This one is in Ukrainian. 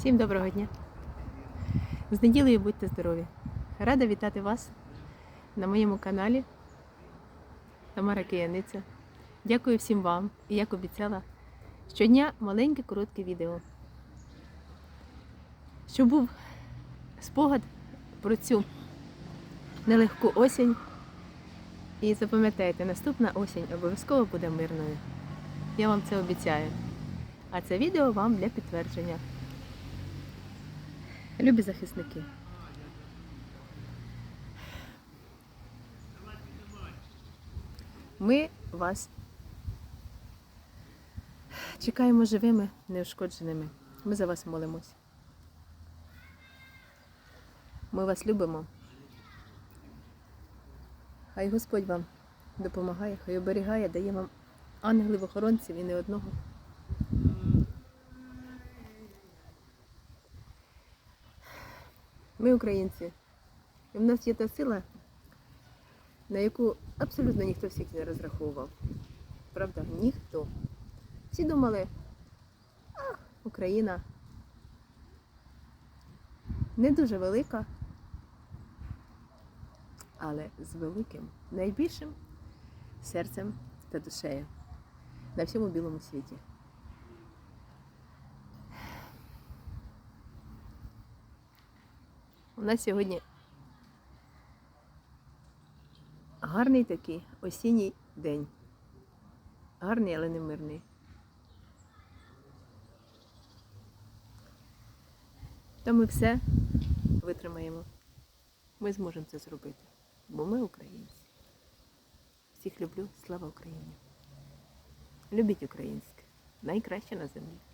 Всім доброго дня. З неділею будьте здорові. Рада вітати вас на моєму каналі Тамара Кияниця. Дякую всім вам і як обіцяла, щодня маленьке коротке відео. Щоб був спогад про цю нелегку осінь. І запам'ятайте, наступна осінь обов'язково буде мирною. Я вам це обіцяю. А це відео вам для підтвердження. Любі захисники. Ми вас чекаємо живими, неушкодженими. Ми за вас молимось. Ми вас любимо. Хай Господь вам допомагає, хай оберігає, дає вам ангелів-охоронців і не одного. Ми українці. І в нас є та сила, на яку абсолютно ніхто всіх не розраховував. Правда, ніхто. Всі думали, а, Україна не дуже велика, але з великим, найбільшим серцем та душею на всьому білому світі. У нас сьогодні гарний такий осінній день. Гарний, але не мирний. Та ми все витримаємо. Ми зможемо це зробити, бо ми українці. Всіх люблю, слава Україні! Любіть українське, найкраще на землі.